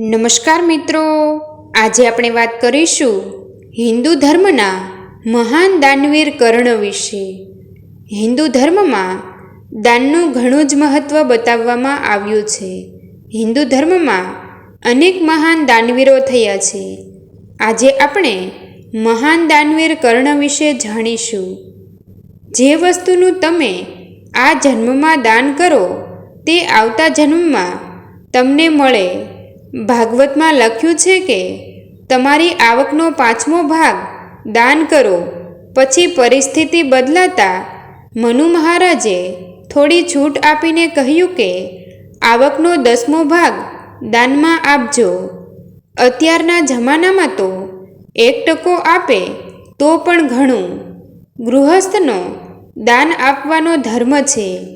નમસ્કાર મિત્રો. આજે આપણે વાત કરીશું હિન્દુ ધર્મના મહાન દાનવીર કર્ણ વિશે. હિન્દુ ધર્મમાં દાનનું ઘણું જ મહત્ત્વ બતાવવામાં આવ્યું છે. હિન્દુ ધર્મમાં અનેક મહાન દાનવીરો થયા છે. આજે આપણે મહાન દાનવીર કર્ણ વિશે જાણીશું. જે વસ્તુનું તમે આ જન્મમાં દાન કરો, તે આવતા જન્મમાં તમને મળે ભાગવતમાં લખ્યું છે કે, તમારી આવકનો પાંચમો ભાગ દાન કરો, પછી પરિસ્થિતિ બદલાતા મનુ મહારાજે થોડી છૂટ આપીને કહ્યું કે, આવકનો દસમો ભાગ દાનમાં આપજો. અત્યારના જમાનામાં તો એક ટકો આપે તો પણ ઘણું. ગૃહસ્થનો દાન આપવાનો ધર્મ છે.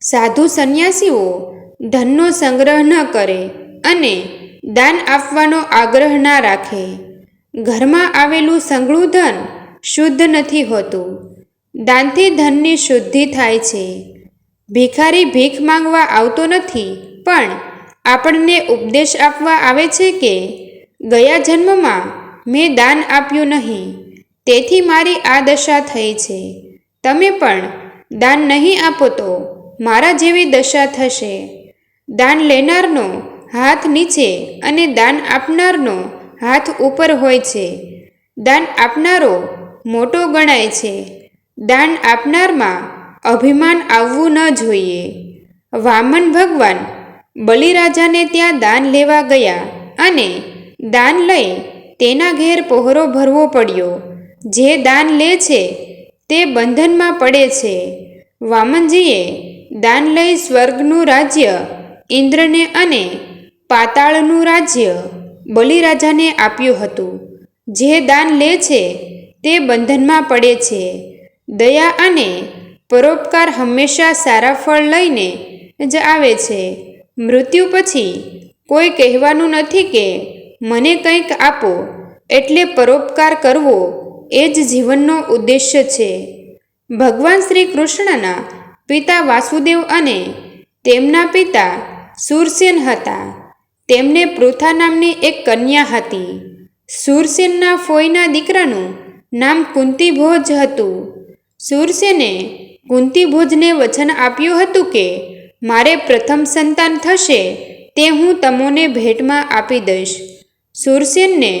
સાધુ સંન્યાસીઓ ધનનો સંગ્રહ ન કરે અને દાન આપવાનો આગ્રહ ના રાખે. ઘરમાં આવેલું સંઘળું ધન શુદ્ધ નથી હોતું. દાનથી ધનની શુદ્ધિ થાય છે. ભિખારી ભીખ માંગવા આવતો નથી, પણ આપણને ઉપદેશ આપવા આવે છે કે, ગયા જન્મમાં મેં દાન આપ્યું નહીં. તેથી મારી આ દશા થઈ છે. તમે પણ દાન નહીં આપો તો મારા જેવી દશા થશે. દાન લેનારનો હાથ નીચે અને દાન આપનારનો હાથ ઉપર હોય છે. દાન આપનારો મોટો ગણાય છે. દાન આપનારમાં અભિમાન આવવું ન જોઈએ. વામન ભગવાન બલિરાજાને ત્યાં દાન લેવા ગયા અને દાન લઈ તેના ઘેર પહોરો ભરવો પડ્યો. જે દાન લે છે તે બંધનમાં પડે છે. વામનજીએ દાન લઈ સ્વર્ગનું રાજ્ય ઇન્દ્રને અને પાતાળનું રાજ્ય બલિરાજાને આપ્યું હતું. જે દાન લે છે તે બંધનમાં પડે છે. દયા અને પરોપકાર હંમેશા સારા ફળ લઈને જ આવે છે. મૃત્યુ પછી કોઈ કહેવાનું નથી કે મને કંઈક આપો, એટલે પરોપકાર કરવો એ જ જીવનનો ઉદ્દેશ્ય છે. ભગવાન શ્રી કૃષ્ણના પિતા વાસુદેવ અને તેમના પિતા સુરસેન હતા. તેમને પૃથા નામની એક કન્યા હતી. સુરસેનના ફોઈના દીકરાનું નામ કુંતીભોજ હતું. સુરસેને કુંતીભોજને વચન આપ્યું હતું કે, મારે પ્રથમ સંતાન થશે, તે હું તમોને ભેટમાં આપી દઈશ. સુરસેનને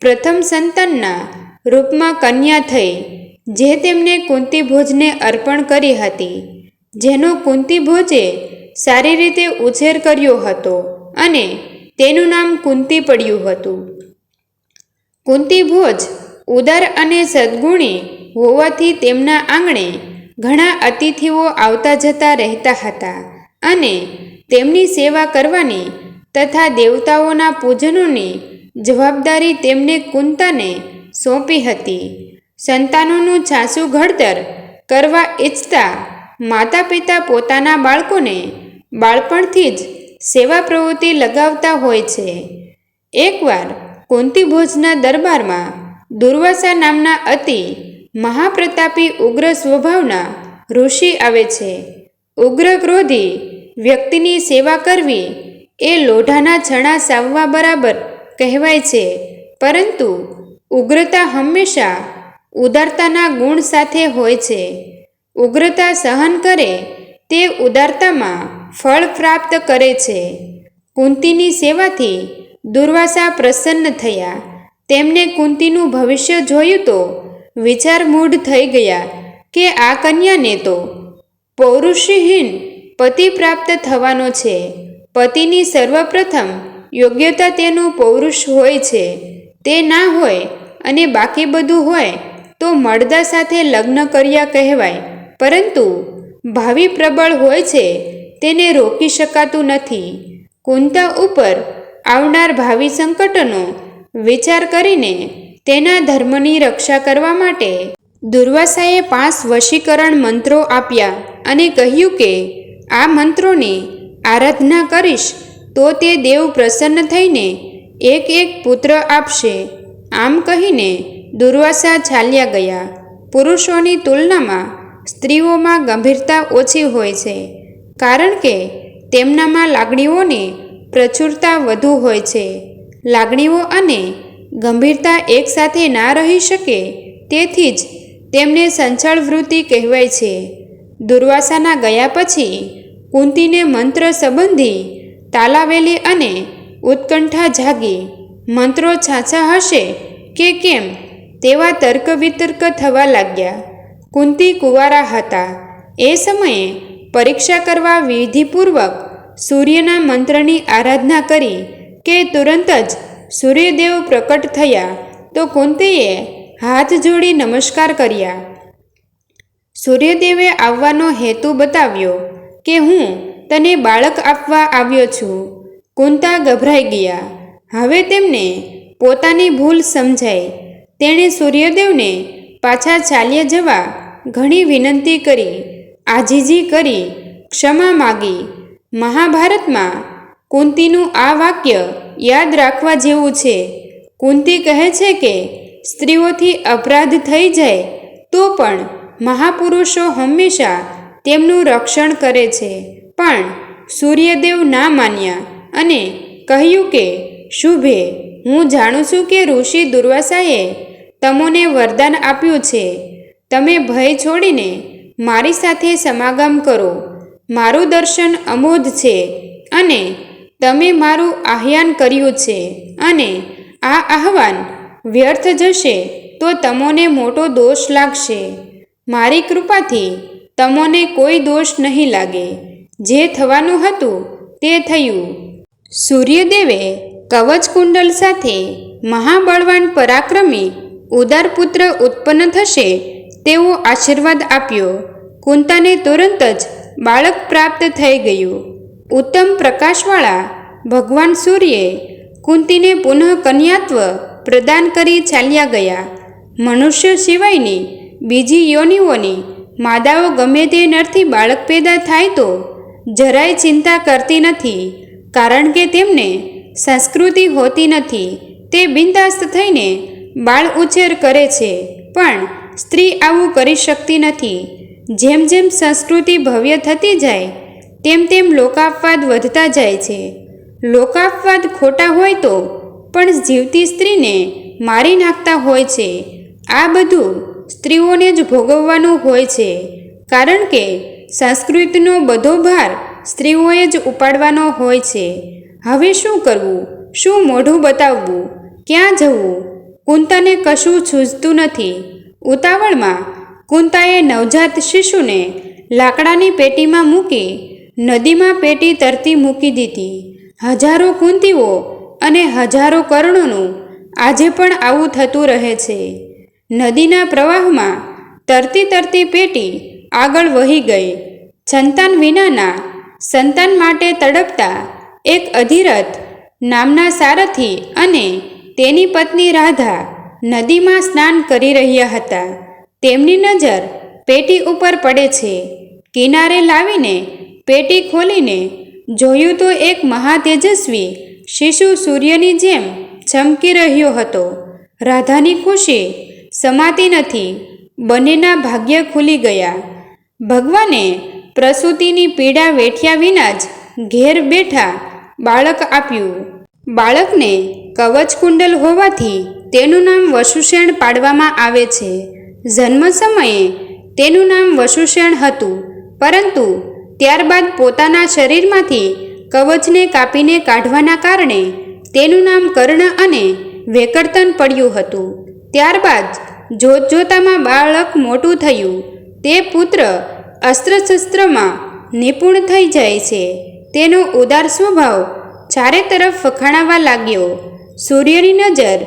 પ્રથમ સંતાનના રૂપમાં કન્યા થઈ, જે તેમને કુંતીભોજને અર્પણ કરી હતી. જેનો કુંતીભોજે સારી રીતે ઉછેર કર્યો હતો અને તેનું નામ કુંતી પડ્યું હતું. કુંતી ભોજ ઉદાર અને સદ્ગુણી હોવાથી તેમના આંગણે ઘણા અતિથિઓ આવતા જતા રહેતા હતા અને તેમની સેવા કરવાની તથા દેવતાઓના પૂજનોની જવાબદારી તેમને કુંતાને સોંપી હતી. સંતાનોનું છાસું ઘડતર કરવા ઈચ્છતા માતા પિતા પોતાના બાળકોને બાળપણથી જ સેવા પ્રવૃત્તિ લગાવતા હોય છે. એકવાર કુંતીભોજના દરબારમાં દુર્વાસા નામના અતિ મહાપ્રતાપી ઉગ્ર સ્વભાવના ઋષિ આવે છે. ઉગ્ર ક્રોધી વ્યક્તિની સેવા કરવી એ લોઢાના છણા સાવવા બરાબર કહેવાય છે. પરંતુ ઉગ્રતા હંમેશા ઉદારતાના ગુણ સાથે હોય છે. ઉગ્રતા સહન કરે તે ઉદારતામાં ફળ પ્રાપ્ત કરે છે. કુંતીની સેવાથી દુર્વાસા પ્રસન્ન થયા. તેમને કુંતીનું ભવિષ્ય જોયું તો વિચાર મૂઢ થઈ ગયા કે આ કન્યાને તો પૌરુષહીન પતિ પ્રાપ્ત થવાનો છે. પતિની સર્વપ્રથમ યોગ્યતા તેનું પૌરુષ હોય છે. તે ના હોય અને બાકી બધું હોય તો મળદા સાથે લગ્ન કર્યા કહેવાય. પરંતુ ભાવિ પ્રબળ હોય છે તેને રોકી શકાતું નથી. કુંતા ઉપર આવનાર ભાવિ સંકટનો વિચાર કરીને તેના ધર્મની રક્ષા કરવા માટે દુર્વાસાએ પાંચ વશીકરણ મંત્રો આપ્યા અને કહ્યું કે, આ મંત્રોની આરાધના કરીશ તો તે દેવ પ્રસન્ન થઈને એક એક પુત્ર આપશે. આમ કહીને દુર્વાસા ચાલ્યા ગયા. પુરુષોની તુલનામાં સ્ત્રીઓમાં ગંભીરતા ઓછી હોય છે. કારણ કે તેમનામાં લાગણીઓને પ્રચુરતા વધુ હોય છે. લાગણીઓ અને ગંભીરતા એકસાથે ના રહી શકે તેથી જ તેમને સંચળ વૃત્તિ કહેવાય છે. દુર્વાસાના ગયા પછી કુંતીને મંત્ર સંબંધી તાલાવેલી અને ઉત્કંઠા જાગી. મંત્રો છાછા હશે કે કેમ તેવા તર્ક વિતર્ક થવા લાગ્યા. કુંતી કુંવારા હતા. એ સમયે પરીક્ષા કરવા વિધિપૂર્વક સૂર્યના મંત્રની આરાધના કરી કે તુરંત જ સૂર્યદેવ પ્રકટ થયા તો કુંતીએ હાથ જોડી નમસ્કાર કર્યા. સૂર્યદેવે આવવાનો હેતુ બતાવ્યો કે હું તને બાળક આપવા આવ્યો છું. કુંતા ગભરાઈ ગયા. હવે તેમને પોતાની ભૂલ સમજાઈ. તેણે સૂર્યદેવને પાછા ચાલ્યા જવા ઘણી વિનંતી કરી. આજીજી કરી ક્ષમા માગી. મહાભારતમાં કુંતીનું આ વાક્ય યાદ રાખવા જેવું છે. કુંતી કહે છે કે, સ્ત્રીઓથી અપરાધ થઈ જાય તો પણ મહાપુરુષો હંમેશા તેમનું રક્ષણ કરે છે. પણ સૂર્યદેવ ના માન્યા અને કહ્યું કે, શુભે, હું જાણું છું કે ઋષિ દુર્વાસાએ તમોને વરદાન આપ્યું છે. તમે ભય છોડીને મારી સાથે સમાગમ કરો. મારું દર્શન અમોધ છે અને તમે મારું આહ્વાન કર્યું છે અને આ આહવાન વ્યર્થ જશે તો તમોને મોટો દોષ લાગશે. મારી કૃપાથી તમોને કોઈ દોષ નહીં લાગે. જે થવાનું હતું તે થયું. સૂર્યદેવે કવચકુંડલ સાથે મહાબળવાન પરાક્રમી ઉદાર પુત્ર ઉત્પન્ન થશે તેવો આશીર્વાદ આપ્યો. કુંતાને તુરંત જ બાળક પ્રાપ્ત થઈ ગયું. ઉત્તમ પ્રકાશવાળા ભગવાન સૂર્યે કુંતીને પુનઃ કન્યાત્વ પ્રદાન કરી ચાલ્યા ગયા. મનુષ્ય સિવાયની બીજી યોનિઓની માદાઓ ગમે તે નરથી બાળક પેદા થાય તો જરાય ચિંતા કરતી નથી, કારણ કે તેમને સંસ્કૃતિ હોતી નથી. તે બિંદાસ્ત થઈને બાળ ઉછેર કરે છે, પણ સ્ત્રી આવું કરી શકતી નથી. જેમ જેમ સંસ્કૃતિ ભવ્ય થતી જાય, તેમ તેમ લોકાપવાદ વધતા જાય છે. લોકાપવાદ ખોટા હોય તો પણ જીવતી સ્ત્રીને મારી નાખતા હોય છે. આ બધું સ્ત્રીઓને જ ભોગવવાનું હોય છે. કારણ કે સંસ્કૃતિનો બધો ભાર સ્ત્રીઓએ જ ઉપાડવાનો હોય છે. હવે શું કરવું? શું મોઢું બતાવવું? ક્યાં જવું? કુંતાને કશું સૂઝતું નથી. ઉતાવળમાં કુંતાએ નવજાત શિશુને લાકડાની પેટીમાં મૂકી નદીમાં પેટી તરતી મૂકી દીધી. હજારો કુંતીઓ અને હજારો કર્ણોનું આજે પણ આવું થતું રહે છે. નદીના પ્રવાહમાં તરતી તરતી પેટી આગળ વહી ગઈ. સંતાન વિનાના સંતાન માટે તડપતા એક અધિરથ નામના સારથી અને તેની પત્ની રાધા નદીમાં સ્નાન કરી રહ્યા હતા. તેમની નજર પેટી ઉપર પડે છે. કિનારે લાવીને પેટી ખોલીને જોયું તો એક મહાતેજસ્વી શિશુ સૂર્યની જેમ ચમકી રહ્યો હતો. રાધાની ખુશી સમાતી નથી. બંનેના ભાગ્ય ખુલી ગયા. ભગવાને પ્રસૂતિની પીડા વેઠ્યા વિના જ ઘેર બેઠા બાળક આપ્યું. બાળકને કવચકુંડલ હોવાથી તેનું નામ વસુષેણ પાડવામાં આવે છે. જન્મ સમયે તેનું નામ વસુષેણ હતું, પરંતુ ત્યારબાદ પોતાના શરીરમાંથી કવચને કાપીને કાઢવાના કારણે તેનું નામ કર્ણ અને વેકર્તન પડ્યું હતું. ત્યારબાદ જોત જોતામાં બાળક મોટું થયું, તે પુત્ર અસ્ત્રશસ્ત્રમાં નિપુણ થઈ જાય છે. તેનો ઉદાર સ્વભાવ ચારે તરફ વખાણાવા લાગ્યો. સૂર્યની નજર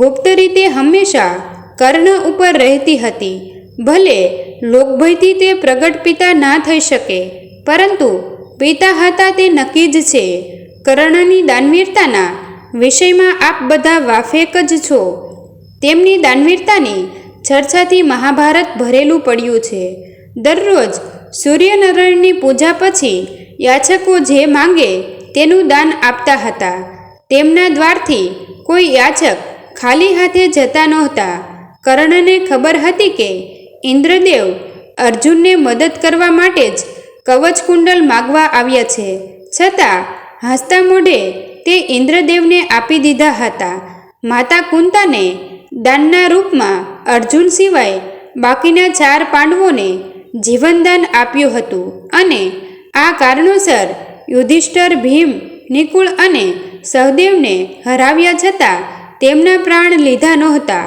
ગુપ્ત રીતે હંમેશા કર્ણ ઉપર રહેતી હતી. ભલે લોકભયથી તે પ્રગટ પિતા ના થઈ શકે, પરંતુ પિતા હતા તે નક્કી જ છે. કર્ણની દાનવીરતાના વિષયમાં આપ બધા વાફેક જ છો. તેમની દાનવીરતાની ચર્ચાથી મહાભારત ભરેલું પડ્યું છે. દરરોજ સૂર્યનારાયણની પૂજા પછી યાચકો જે માંગે તેનું દાન આપતા હતા. તેમના દ્વારથી કોઈ યાચક ખાલી હાથે જતા નહોતા. કર્ણને ખબર હતી કે ઇન્દ્રદેવ અર્જુનને મદદ કરવા માટે જ કવચકુંડલ માગવા આવ્યા છે. છતાં હસતા મોઢે તે ઇન્દ્રદેવને આપી દીધા હતા. માતા કુંતાને દાનના રૂપમાં અર્જુન સિવાય બાકીના ચાર પાંડવોને જીવનદાન આપ્યું હતું અને આ કારણોસર યુધિષ્ઠર, ભીમ, નિકુળ અને સહદેવને હરાવ્યા છતાં તેમના પ્રાણ લીધા નહોતા.